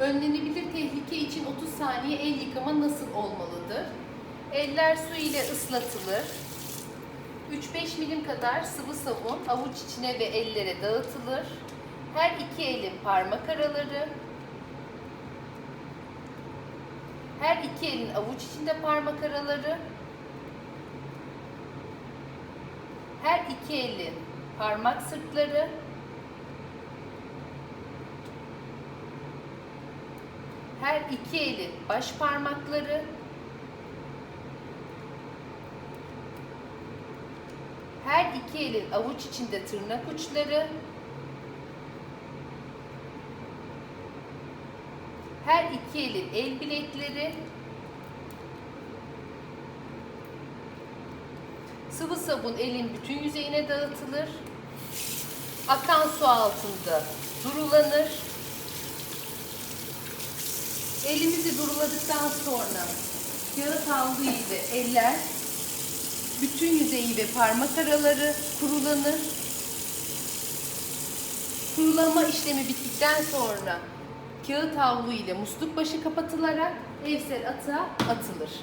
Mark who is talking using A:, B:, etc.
A: Önlenebilir tehlike için 30 saniye el yıkama nasıl olmalıdır? Eller su ile ıslatılır. 3-5 milim kadar sıvı sabun avuç içine ve ellere dağıtılır. Her iki elin parmak araları, her iki elin avuç içinde parmak araları, her iki elin parmak sırtları, her iki elin baş parmakları, her iki elin avuç içinde tırnak uçları, her iki elin el bilekleri, sıvı sabun elin bütün yüzeyine dağıtılır, akan su altında durulanır, elimizi duruladıktan sonra kağıt havlu ile eller bütün yüzeyi ve parmak araları kurulanır. Kurulama işlemi bittikten sonra kağıt havlu ile musluk başı kapatılarak evsel atığa atılır.